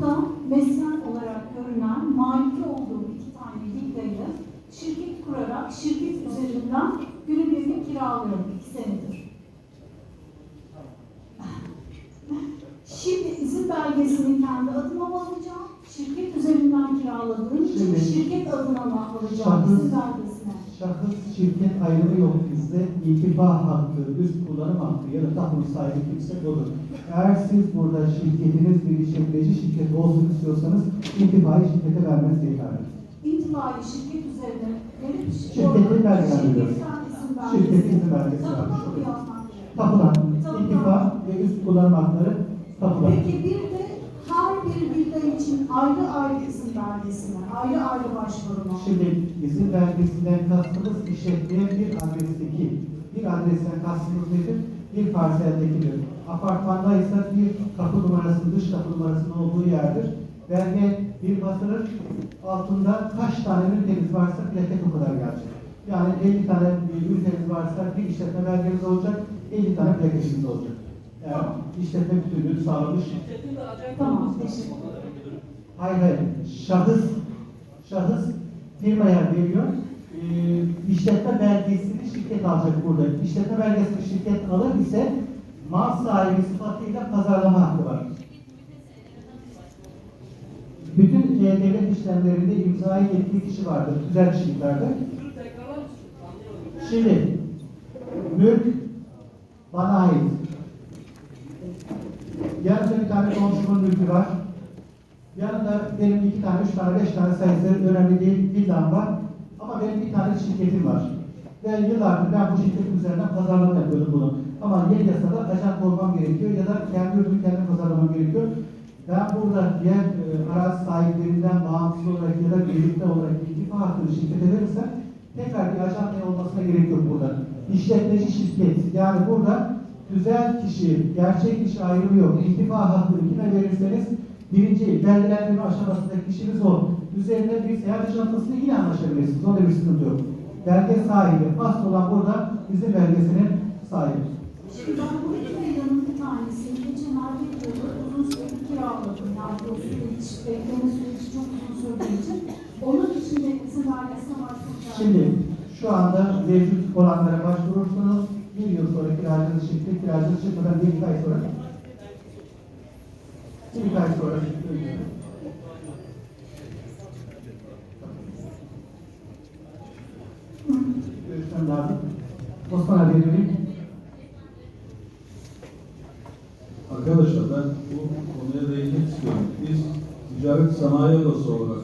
tapuda mesken olarak görünen maliki olduğu iki tane villayı şirket kurarak şirket üzerinden günübirlik kiralıyorum iki senedir. Şimdi izin belgesini kendi adıma alacağım? Şirket üzerinden kiraladığım için şirket adına alacağım izin belgesine? Şahıs şirket ayrımı yok bizde. İntifa hakkı, üst kullanım hakkı ya da tapu sahibi kimse odur. Eğer siz burada şirketiniz bir işletmeci şirket olsun istiyorsanız intifayı şirkete vermeniz yeterli. İntifai şirket üzerine verip Şirketin izin belgesi. Şirketin belgesi gerekiyor? Tapudan, intifa ve üst kullanım hakları tapudan. Peki bir de ayrı ayrı izin belgesi mi? Ayrı ayrı başvuru mu? Şimdi izin belgesinden kastımız işletmeye bir adresteki, bir adresten kastımız nedir? Bir parseldekidir. Apartmandaysa bir kapı numarasının, dış kapı numarasının olduğu yerdir. Belge bir basılır, altında kaç tane üniteniz varsa plaket o kadar gelecek. Yani 50 tane üniteniz varsa bir işletme belgeniz olacak, 50 tane plaketiniz olacak. Yani işletme bütünlüğünü sağlamış. Tamam, teşekkür Hayır hayır. Şahıs şahıs firmaya veriyor. Ee, işletme belgesini şirket alacak burada. İşletme belgesini şirket alır ise mal sahibi sıfatıyla pazarlama hakkı var. Bütün e, devlet işlemlerinde imzayı yettiği kişi vardır. Güzel kişiliklerde. Şimdi mülk bana ait. Yanımda bir tane komşumun mülkü var. Yanında benim iki tane, üç tane, beş tane sayısı önemli değil villam var. Ama benim bir tane şirketim var. Ve yıllardır ben bu şirketin üzerinden pazarlama yapıyordum bunu. Ama yeni yasada ajan olmam gerekiyor ya da kendi ürünü kendim pazarlamam gerekiyor. Ben burada diğer e, arazi sahiplerinden bağımsız olarak ya da birlikte olarak iltifa hakkını şirkete verirsem tekrar bir ajan olmasına gerek yok burada. İşletmeci şirket yani burada güzel kişi, gerçek kişi ayrımı yok. İltifa hakkını kime verirseniz birinci belgelendirme aşamasındaki kişiniz o. Üzerine bir seyahat çantasıyla yine anlaşabilirsiniz. Onda bir sıkıntı yok. Belge sahibi, asıl olan burada izin belgesinin sahibi. Şimdi ben bu iki villanın bir tanesini geçen ay yılda uzun süreli kiraladım. Yani o süreç, bekleme süreci çok uzun sürdüğü için. Onun için de izin belgesine başvuracağım. Şimdi şu anda mevcut olanlara başvurursunuz. Bir yıl sonra kiracınız çıktı. Kiracınız çıkmadan bir iki ay sonra bir iki ay sonra. Osman abi vereyim. Arkadaşlar ben bu konuya değinmek istiyorum. Biz ticaret sanayi odası olarak